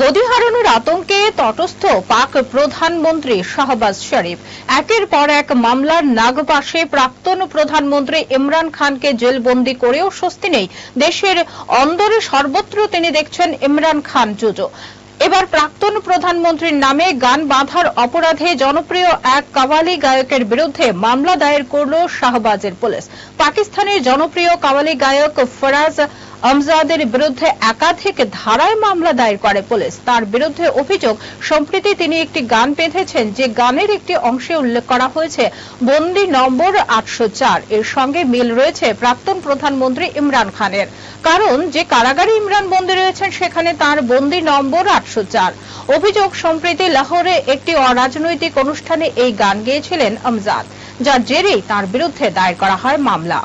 গদি হারানোর আতঙ্কে তটস্থ পাক প্রধানমন্ত্রী শাহবাজ শরীফ। একের পর এক মামলার নাগপাশে প্রাক্তন প্রধানমন্ত্রী ইমরান খানকে জেলবন্দি করেও স্বস্তি নেই। দেশের অন্দরে সর্বত্র তিনি দেখছেন ইমরান খান জুজো। এবার প্রাক্তন প্রধানমন্ত্রীর নামে গান বাঁধার অপরাধে জনপ্রিয় এক কাওয়ালি গায়কের বিরুদ্ধে মামলা দায়ের করল শাহবাজের পুলিশ। পাকিস্তানের জনপ্রিয় কাওয়ালি গায়ক ফরাজ আমজাদের বিরুদ্ধে একাধিক ধারায় মামলা দায়ের করে পুলিশ। তার বিরুদ্ধে অভিযোগ, সম্প্রতি তিনি একটি গান বেঁধেছেন, যে গানের একটি অংশে উল্লেখ করা হয়েছে, বন্দি নম্বর আটশো চার। এর সঙ্গে মিল রয়েছে প্রাক্তন প্রধানমন্ত্রী ইমরান খানের। কারণ, যে কারাগারে ইমরান বন্দী রয়েছেন, সেখানে তার বন্দি নম্বর আটশো চার। অভিযোগ, সম্প্রতি লাহোরে একটি অরাজনৈতিক অনুষ্ঠানে এই গান গেয়েছিলেন আমজাদ, যার জেরেই তার বিরুদ্ধে দায়ের করা হয় মামলা।